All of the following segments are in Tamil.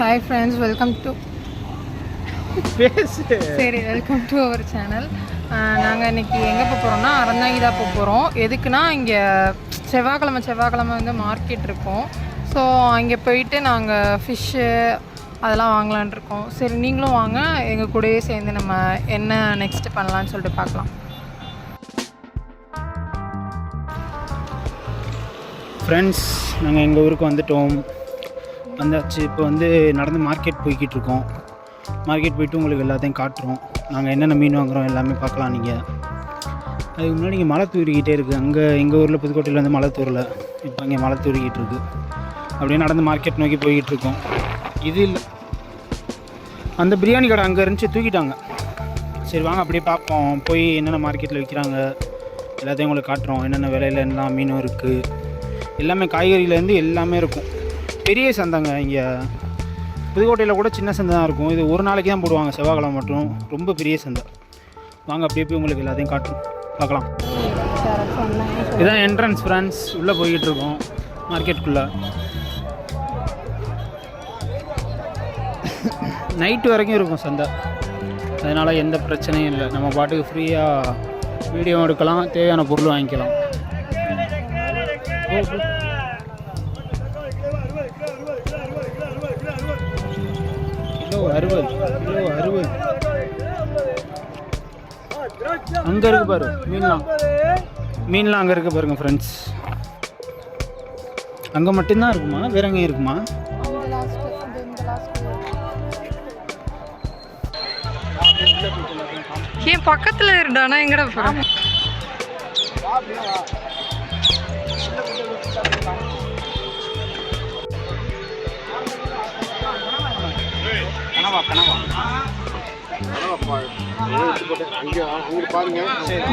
ஹாய் ஃப்ரெண்ட்ஸ் வெல்கம் டு சரி வெல்கம் டு அவர் சேனல் நாங்கள் இன்னைக்கு எங்கே போக போகிறோம்னா அறந்தாங்கி தான் போக போகிறோம் எதுக்குன்னா இங்கே செவ்வாய்க்கிழமை செவ்வாய்க்கிழமை வந்து மார்க்கெட் இருக்கும். ஸோ அங்கே போயிட்டு நாங்கள் ஃபிஷ்ஷு அதெல்லாம் வாங்கலான் இருக்கோம். சரி நீங்களும் வாங்க. எங்கள் கூடயே சேர்ந்து நம்ம என்ன நெக்ஸ்ட்டு பண்ணலான்னு சொல்லிட்டு பார்க்கலாம். ஃப்ரெண்ட்ஸ் நாங்கள் எங்கள் ஊருக்கு வந்துட்டோம். வந்தாச்சு. இப்போ வந்து நடந்து மார்க்கெட் போய்கிட்டு இருக்கோம் மார்க்கெட் போயிட்டு உங்களுக்கு எல்லாத்தையும் காட்டுறோம். நாங்கள் என்னென்ன மீன் வாங்குறோம் எல்லாமே பார்க்கலாம் நீங்கள் அதுக்கு முன்னாடி இங்கே மழை தூரிக்கிட்டே இருக்குது அங்கே எங்கள் ஊரில் புதுக்கோட்டையில் வந்து மழை தூரல இப்போ இங்கே மழை தூரிக்கிட்டு இருக்கு அப்படியே நடந்து மார்க்கெட் நோக்கி போய்கிட்டு இருக்கோம் இது இல்லை அந்த பிரியாணி கடை அங்கே இருந்துச்சு தூக்கிட்டாங்க. சரி வாங்க அப்படியே பார்ப்போம். போய் என்னென்ன மார்க்கெட்டில் விற்கிறாங்க எல்லாத்தையும் உங்களுக்கு காட்டுறோம். என்னென்ன விலையில் என்ன மீனும் இருக்குது எல்லாமே காய்கறியிலேருந்து எல்லாமே இருக்கும். பெரிய சந்தைங்க இங்கே. புதுக்கோட்டையில் கூட சின்ன சந்தை தான் இருக்கும். இது ஒரு நாளைக்கு தான் போடுவாங்க. செவ்வாய்க்கிழமை மட்டும். ரொம்ப பெரிய சந்தை. வாங்க அப்படியே போய் உங்களுக்கு எல்லாத்தையும் காட்டும் பார்க்கலாம். இதான் என்ட்ரன்ஸ் ஃப்ரெண்ட்ஸ் உள்ளே போய்கிட்டு இருக்கோம். மார்க்கெட்டுக்குள்ளே நைட்டு வரைக்கும் இருக்கும் சந்தை. அதனால் எந்த பிரச்சனையும் இல்லை. நம்ம பாட்டுக்கு ஃப்ரீயாக வீடியோ எடுக்கலாம். தேவையான பொருள் வாங்கிக்கலாம். அங்கே இருக்கு பாரு மீன்லாம். மீன்லாம் அங்கே இருக்கு பாருங்க ஃப்ரெண்ட்ஸ் அங்கே மட்டும்தான் இருக்குமா? வேற எங்கேயும் இருக்குமா? ஏன் பக்கத்தில் இருடானா? எங்கடா போகிறோம்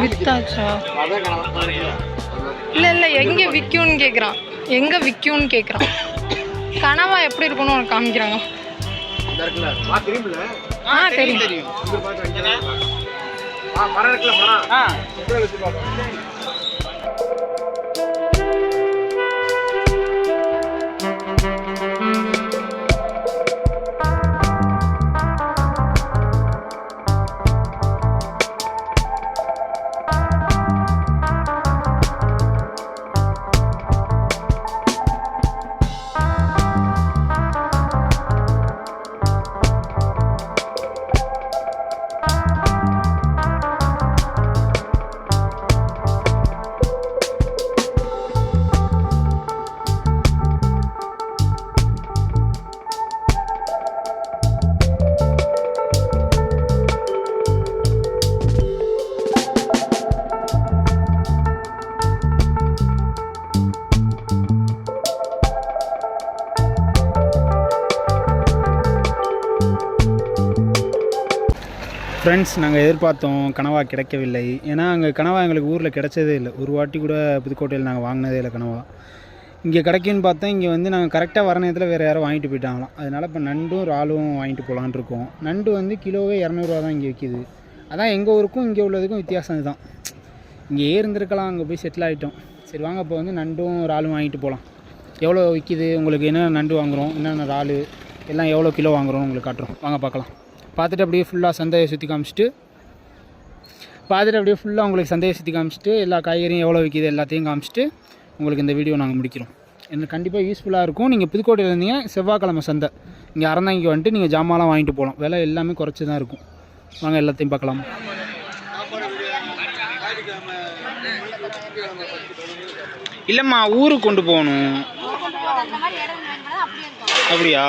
வித்தாச்சா? இல்லை இல்லை எங்கே விற்கும்னு கேட்குறான் எங்கே விற்கும்னு கேட்குறான் கனவா எப்படி இருக்கும்னு உனக்கு காமிக்கிறாங்க. ஆ தெரியும். ஆ. ஃப்ரெண்ட்ஸ் நாங்கள் எதிர்பார்த்தோம் கனவா கிடைக்கவில்லை. ஏன்னா அங்கே கனவா எங்களுக்கு ஊரில் கிடைச்சதே இல்லை. ஒரு வாட்டி கூட புதுக்கோட்டையில் நாங்கள் வாங்கினதே இல்லை கனவா. இங்கே கிடைக்குன்னு பார்த்தா இங்கே வந்து நாங்கள் கரெக்டாக வர நேரத்தில் வேறு யாரும் வாங்கிட்டு போயிட்டாங்களாம். அதனால் இப்போ நண்டும் இறாலும் வாங்கிட்டு போகலான் இருக்கோம். நண்டு வந்து கிலோவே இரநூறுவா தான் இங்கே விற்கிது அதான் எங்கள் ஊருக்கும் இங்கே உள்ளதுக்கும் வித்தியாசம் இதுதான். இங்கே இருந்திருக்கலாம் அங்கே போய் செட்டில் ஆகிட்டோம் சரி வாங்க இப்போ வந்து நண்டும் இறாலும் வாங்கிட்டு போகலாம் எவ்வளோ விற்கிது உங்களுக்கு என்னென்ன நண்டு வாங்குகிறோம் என்னென்ன இறால்? எல்லாம் எவ்வளோ கிலோ வாங்குறோம்னு உங்களுக்கு காட்டுறோம். வாங்க பார்க்கலாம். பார்த்துட்டு அப்படியே ஃபுல்லாக சந்தையை சுற்றி காமிச்சிட்டு பார்த்துட்டு அப்படியே ஃபுல்லாக உங்களுக்கு சந்தையை சுற்றி காமிச்சிட்டு எல்லா காய்கறியும் எவ்வளோ விற்கிது எல்லாத்தையும் காமிச்சிட்டு உங்களுக்கு இந்த வீடியோ நாங்கள் முடிக்கிறோம். எனக்கு கண்டிப்பாக யூஸ்ஃபுல்லாக இருக்கும். நீங்கள் புதுக்கோட்டையில் இருந்தீங்க செவ்வாய்க்கிழமை சந்தை. இங்கே அறந்தாங்கி வந்துட்டு நீங்கள் ஜாமான்லாம் வாங்கிட்டு போகலாம் விலை எல்லாமே குறைச்சி தான் இருக்கும். வாங்க எல்லாத்தையும் பார்க்கலாம். இல்லைம்மா ஊருக்கு கொண்டு போகணும். அப்படியா?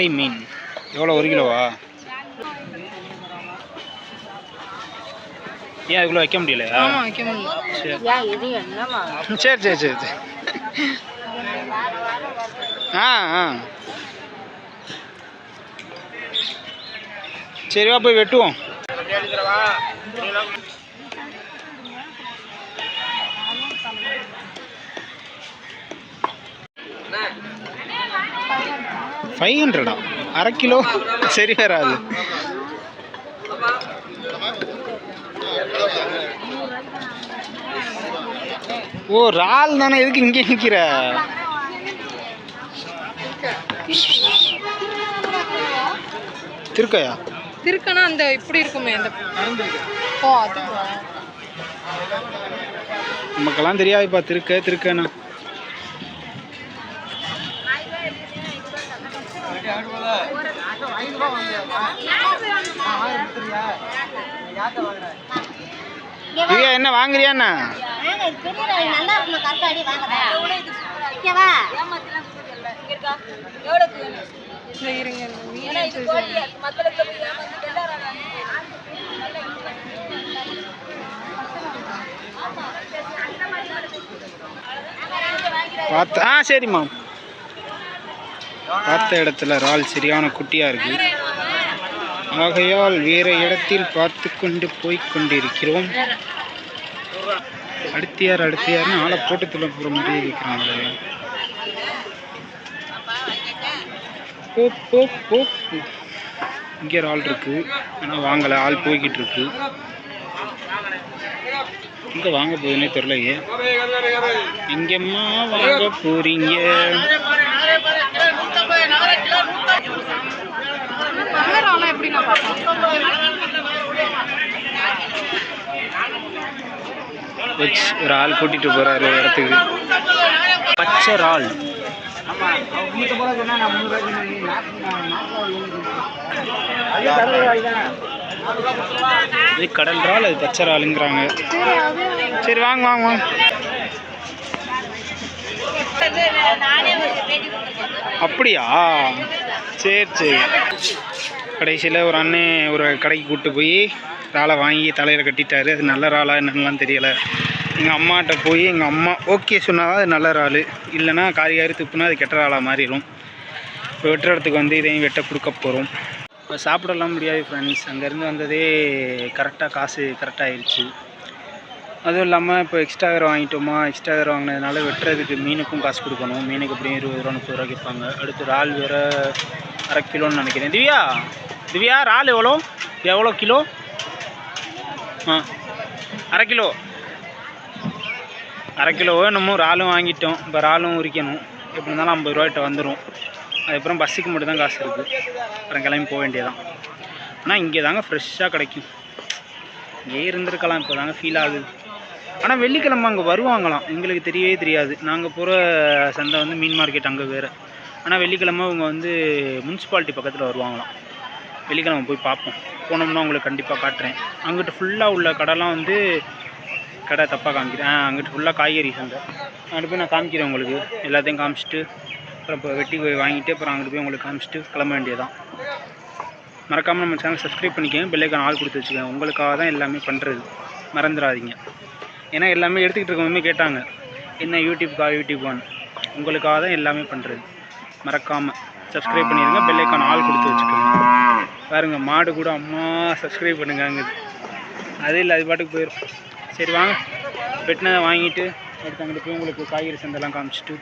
சுரை மீன். எவ்வளோ ஒரு கிலோவா? ஏன் அதுக்குள்ளே வைக்க முடியல? சரி. சரி சரி சரி ஆ ஆ. சரிவா போய் வெட்டுவோம். என்ன ஃபைவ் ஹண்ட்ரடா அரை கிலோ? சரி வராது. ஓ இறால் தானே எதுக்கு இங்கே நிற்கிற திருக்கையா? திருக்கனா அந்த இப்படி இருக்குமே அந்த ஓ அது நமக்கெல்லாம் தெரியாதுப்பா திருக்க திருக்கண்ணா திவ்யா என்ன வாங்குறியாண்ணா நல்லா ஆ சரிம்மா. பார்த்த இடத்துல இறால் சரியான குட்டியாக இருக்கு. ஆகையால் வேறு இடத்தில் பார்த்து கொண்டு போய்க் கொண்டிருக்கிறோம். அடுத்து யார் அடுத்து யாருன்னு ஆளை போட்டு துள்ள போகிற மாதிரி இருக்கிறாங்க போ போ போ இங்கே ஒரு ஆள் இருக்கு. ஆனால் வாங்கலை ஆள் போய்கிட்டு இருக்கு. எங்கே வாங்க போகுதுன்னே தெரிலையே எங்கம்மா வாங்க போறீங்க கலராலாம் எப்படி நான் பார்ப்பேன் வச்சு ஒரு ஆள் கூட்டிட்டு போறாரு இடத்துக்கு பச்சை இறால் இது கடல் இறால் அது பச்சை இறாலுங்கிறாங்க சரி வாங்க வாங்க வாங்க. அப்படியா? சரி சரி. கடைசியில் ஒரு அண்ணன் ஒரு கடைக்கு கூப்பிட்டு போய் இறாலை வாங்கி தலையில் கட்டிட்டாரு. அது நல்ல இறாலா என்னென்னலாம் தெரியலை. எங்கள் அம்மாட்ட போய் எங்கள் அம்மா ஓகே சொன்னால் அது நல்ல இறால். இல்லைன்னா காரி காரி துப்புனா அது கெட்ட ராலாக மாறிடும் இப்போ வெட்டுற இடத்துக்கு வந்து இதையும் வெட்ட கொடுக்க போகிறோம் இப்போ சாப்பிடலாம் முடியாது ஃப்ரெண்ட்ஸ் அங்கேருந்து வந்ததே கரெக்டாக காசு கரெக்டாக ஆயிடுச்சு அதுவும் இல்லாமல் இப்போ எக்ஸ்ட்ரா வேறு வாங்கிட்டோமா? எக்ஸ்ட்ரா வேறு வாங்கினதுனால வெட்டுறதுக்கு மீனுக்கும் காசு கொடுக்கணும். மீனுக்கு எப்படியும் இருபது ரூபா முப்பது ரூபா கேட்பாங்க. அடுத்து இறால் வேறு அரை கிலோன்னு நினைக்கிறேன். திவ்யா திவ்யா இறால் எவ்வளோ? எவ்வளோ கிலோ? ஆ அரை கிலோ. அரை கிலோ வேணுமோ? இறாலும் வாங்கிட்டோம். இப்போ இறாலும் உரிக்கணும். எப்படி இருந்தாலும் ஐம்பது ரூபாய்கிட்ட வந்துடும் அதுக்கப்புறம் பஸ்ஸுக்கு மட்டும் தான் காசு இருக்குது அப்புறம் கிளம்பி போக வேண்டியதான் ஆனால் இங்கே தாங்க ஃப்ரெஷ்ஷாக கிடைக்கும். இங்கே இருந்திருக்கலாம். இப்போ தாங்க ஃபீல் ஆகுது. ஆனால் வெள்ளிக்கிழமை அங்கே வருவாங்களாம். எங்களுக்கு தெரியவே தெரியாது. நாங்கள் போகிற சந்தை வந்து மீன் மார்க்கெட் அங்கே வேறு. ஆனால் வெள்ளிக்கிழமை அவங்க வந்து முனிசிபாலிட்டி பக்கத்தில் வருவாங்களாம். வெள்ளிக்கிழமை போய் பார்ப்போம். போனோம்னா உங்களுக்கு கண்டிப்பாக காட்டுறேன். அங்கிட்டு ஃபுல்லாக உள்ள கடைலாம் வந்து கடை தப்பாக காமிக்கிறேன் ஆ அங்கிட்டு ஃபுல்லாக காய்கறி சந்தை. அங்கிட்டு போய் நான் காமிக்கிறேன் உங்களுக்கு. எல்லாத்தையும் காமிச்சிட்டு அப்புறம் இப்போ வெட்டி போய் வாங்கிட்டு அப்புறம் அங்கிட்டு போய் உங்களுக்கு காமிச்சிட்டு கிளம்ப வேண்டியதான் மறக்காமல் நம்ம சேனல் சப்ஸ்கிரைப் பண்ணிக்கோங்க. பெல்லைக்கான ஆள் கொடுத்து வச்சுக்கோங்க. உங்களுக்காக தான் எல்லாமே பண்ணுறது மறந்துடாதீங்க. ஏன்னா எல்லாமே எடுத்துக்கிட்டு இருக்கவங்க கேட்டாங்க. என்ன யூடியூப்க்கா ஒன் உங்களுக்காக தான் எல்லாமே பண்ணுறது மறக்காமல் சப்ஸ்கிரைப் பண்ணிடுங்க பெல்லைக்கான ஆள் கொடுத்து வச்சுக்கோங்க. பாருங்க மாடு கூட அம்மா சப்ஸ்கிரைப் பண்ணுங்காங்குது அது இல்லை அது பாட்டுக்கு போயிடும் சரி வாங்க. வெட்டினதை வாங்கிட்டு அடுத்து அங்கிட்டு போய் உங்களுக்கு காய்கறி சந்தைலாம் காமிச்சிட்டு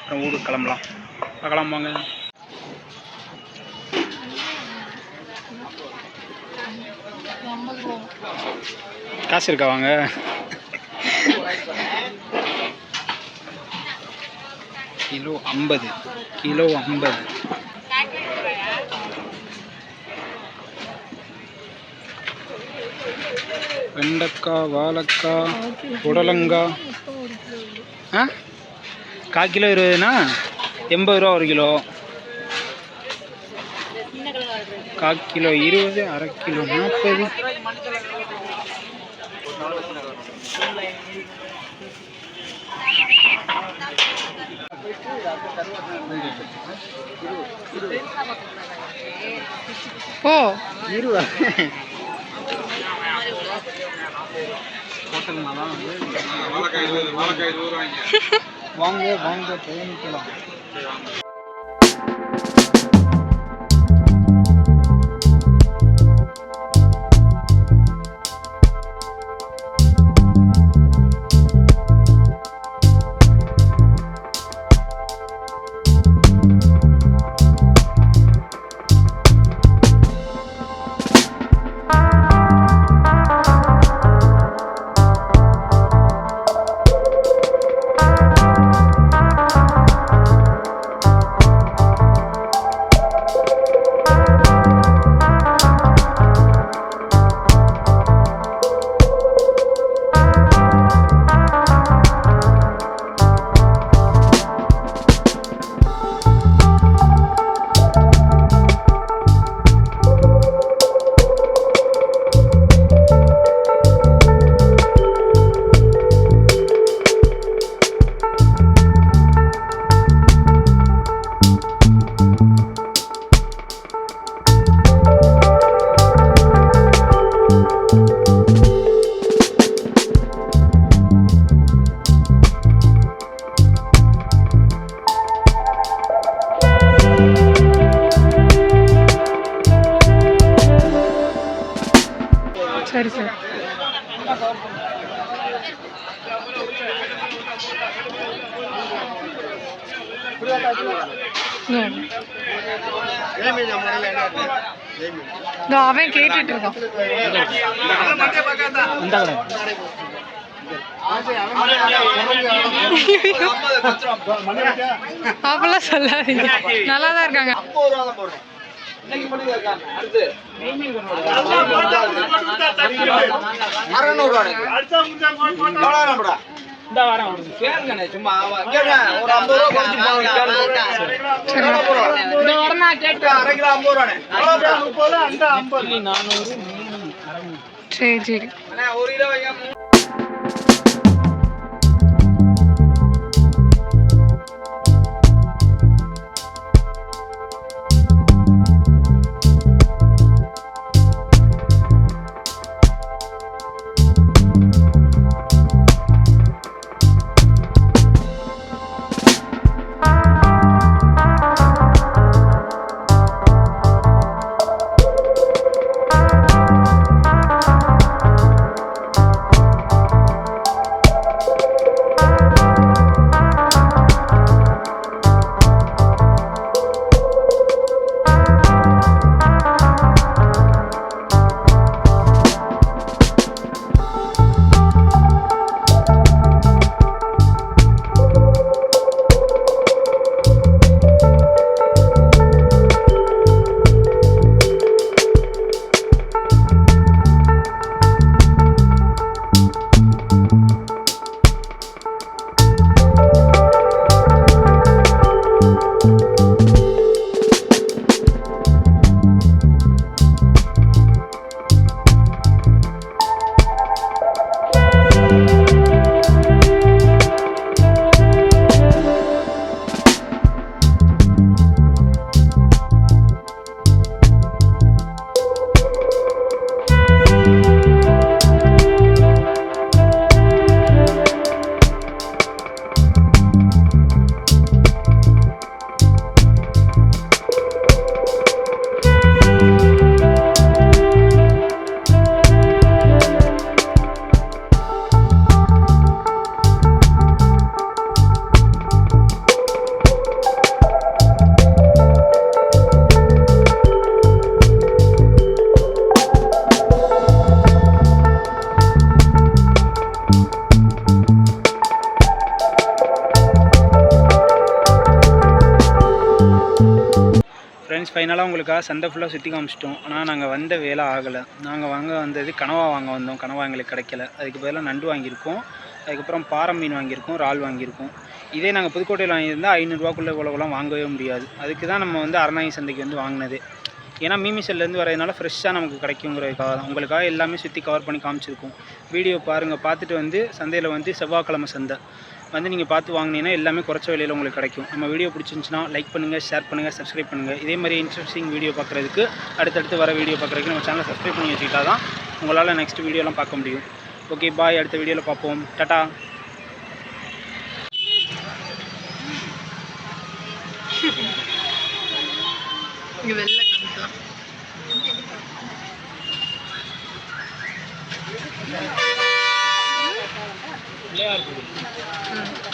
அப்புறம் ஊருக்கு கிளம்பலாம். பார்க்கலாம் வாங்க. காசு இருக்கா வாங்க? கிலோ ஐம்பது. கிலோ ஐம்பது. வெண்டைக்காய் வாழைக்காய் புடலங்காய் ஆ? கால் கிலோ இருபதுனா எண்பது ரூபா ஒரு கிலோ. கால் கிலோ இருபது அரை கிலோ நாற்பது. ஓ இருபது வாங்க வாங்க. பயணிக்கலாம் அவன் கேட்டுட்டு இருக்கான் அப்பெல்லாம் சொல்லாதீங்க நல்லா தான் இருக்காங்க இந்த வாரம் இந்த வாரம் நான் கேட்டேன். நானூறு மூணு அரை சரி சரி. ஃப்ரெண்ட்ஸ் ஃபைனலாக உங்களுக்காக சந்தை ஃபுல்லாக சுற்றி காமிச்சிட்டோம். ஆனால் நாங்கள் வந்த வேலை ஆகலை. நாங்கள் வாங்க வந்தது கனவா வாங்க வந்தோம். கனவா எங்களுக்கு கிடைக்கல. அதுக்கு பதிலாக நண்டு வாங்கியிருக்கோம். அதுக்கப்புறம் பாறை மீன் வாங்கியிருக்கோம். இறால் வாங்கியிருக்கோம். இதே நாங்கள் புதுக்கோட்டையில் வாங்கியிருந்தால் ஐநூறுரூவாக்குள்ளே உலகெல்லாம் வாங்கவே முடியாது. அதுக்கு தான் நம்ம வந்து அரணாங்கி சந்தைக்கு வந்து வாங்கினது. ஏன்னா மீமிசல்லேருந்து வரதுனால ஃப்ரெஷ்ஷாக நமக்கு கிடைக்குங்கிறதுக்காக தான். உங்களுக்காக எல்லாமே சுற்றி கவர் பண்ணி காமிச்சிருக்கோம். வீடியோ பாருங்கள் பார்த்துட்டு வந்து சந்தையில் வந்து செவ்வாய்க்கிழமை சந்தை. வந்து நீங்கள் பார்த்து வாங்கினீங்கன்னா எல்லாமே குறைச்ச விலையில் உங்களுக்கு கிடைக்கும். நம்ம வீடியோ பிடிச்சிருந்துச்சுன்னா லைக் பண்ணுங்கள் ஷேர் பண்ணுங்கள் சப்ஸ்கிரைப் பண்ணுங்கள் இதே மாதிரி இன்ட்ரெஸ்டிங் வீடியோ பார்க்குறதுக்கு அடுத்தடுத்து வர வீடியோ பார்க்குறதுக்கு நம்ம சேனலை சப்ஸ்கிரைப் பண்ணி வச்சுக்கிட்டா தான் உங்களால் நெக்ஸ்ட் வீடியோலாம் பார்க்க முடியும். ஓகே பாய் அடுத்த வீடியோவில் பார்ப்போம். டட்டா இங்கே Guilherme. Hum.